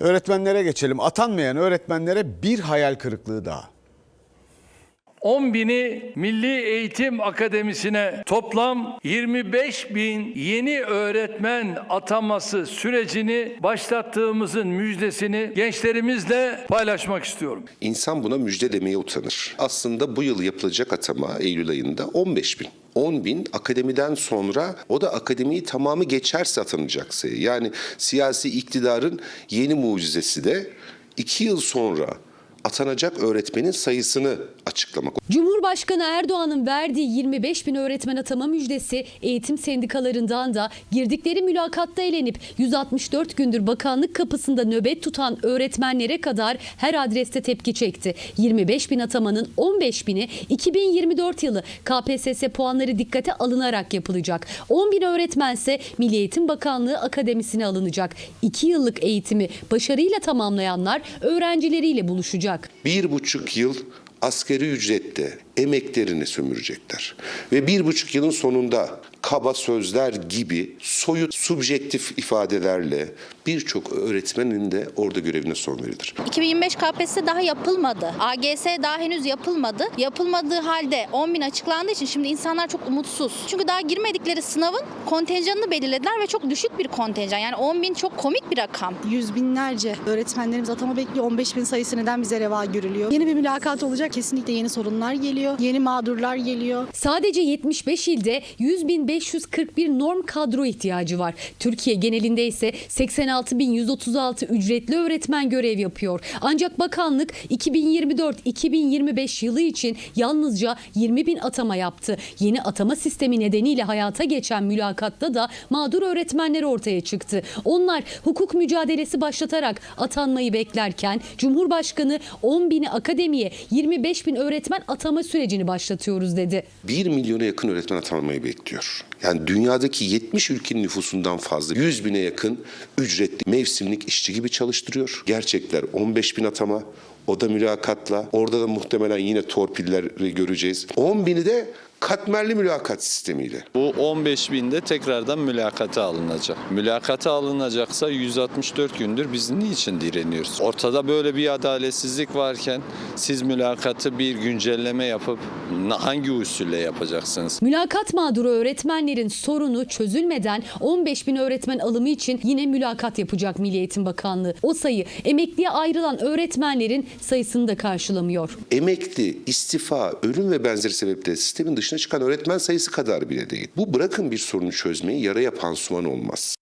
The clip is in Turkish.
Öğretmenlere geçelim. Atanmayan öğretmenlere bir hayal kırıklığı daha. 10 bini Milli Eğitim Akademisi'ne toplam 25 bin yeni öğretmen ataması sürecini başlattığımızın müjdesini gençlerimizle paylaşmak istiyorum. İnsan buna müjde demeye utanır. Aslında bu yıl yapılacak atama Eylül ayında 15 bin. 10 bin akademiden sonra o da akademiyi tamamı geçerse atanacak sayı. Yani siyasi iktidarın yeni mucizesi de 2 yıl sonra atanacak öğretmenin sayısını açıklamak. Cumhurbaşkanı Erdoğan'ın verdiği 25 bin öğretmen atama müjdesi eğitim sendikalarından da girdikleri mülakatta elenip 164 gündür bakanlık kapısında nöbet tutan öğretmenlere kadar her adreste tepki çekti. 25 bin atamanın 15 bini 2024 yılı KPSS puanları dikkate alınarak yapılacak. 10 bin öğretmense Milli Eğitim Bakanlığı akademisine alınacak. 2 yıllık eğitimi başarıyla tamamlayanlar öğrencileriyle buluşacak. Bir buçuk yıl askeri ücrette emeklerini sömürecekler. Ve bir buçuk yılın sonunda kaba sözler gibi soyut subjektif ifadelerle birçok öğretmenin de orada görevine son verilir. 2025 KPSS daha yapılmadı. AGS daha henüz yapılmadı. Yapılmadığı halde 10 bin açıklandığı için şimdi insanlar çok umutsuz. Çünkü daha girmedikleri sınavın kontenjanını belirlediler ve çok düşük bir kontenjan. Yani 10 bin çok komik bir rakam. Yüz binlerce öğretmenlerimiz atama bekliyor. 15 bin sayısı neden bize reva görülüyor? Yeni bir mülakat olacak. Kesinlikle yeni sorunlar geliyor. Yeni mağdurlar geliyor. Sadece 75 ilde 100.541 norm kadro ihtiyacı var. Türkiye genelinde ise 86.136 ücretli öğretmen görev yapıyor. Ancak bakanlık 2024-2025 yılı için yalnızca 20 bin atama yaptı. Yeni atama sistemi nedeniyle hayata geçen mülakatta da mağdur öğretmenler ortaya çıktı. Onlar hukuk mücadelesi başlatarak atanmayı beklerken Cumhurbaşkanı 10 bini akademiye 25 bin öğretmen atama sürecini başlatıyoruz dedi. 1 milyona yakın öğretmen atanmayı bekliyor. Yani dünyadaki 70 ülkenin nüfusundan fazla 100 bine yakın ücretli mevsimlik işçi gibi çalıştırıyor. Gerçekler 15 bin atama, o da mülakatla. Orada da muhtemelen yine torpilleri göreceğiz. 10 bini de katmerli mülakat sistemiyle. Bu 15 binde tekrardan mülakata alınacak. Mülakata alınacaksa 164 gündür biz niçin direniyoruz? Ortada böyle bir adaletsizlik varken siz mülakatı bir güncelleme yapıp hangi usulle yapacaksınız? Mülakat mağduru öğretmenlerin sorunu çözülmeden 15 bin öğretmen alımı için yine mülakat yapacak Milli Eğitim Bakanlığı. O sayı emekliye ayrılan öğretmenlerin sayısını da karşılamıyor. Emekli, istifa, ölüm ve benzeri sebeple sistemin dışına çıkan öğretmen sayısı kadar bile değil. Bu bırakın bir sorunu çözmeyi yaraya pansuman olmaz.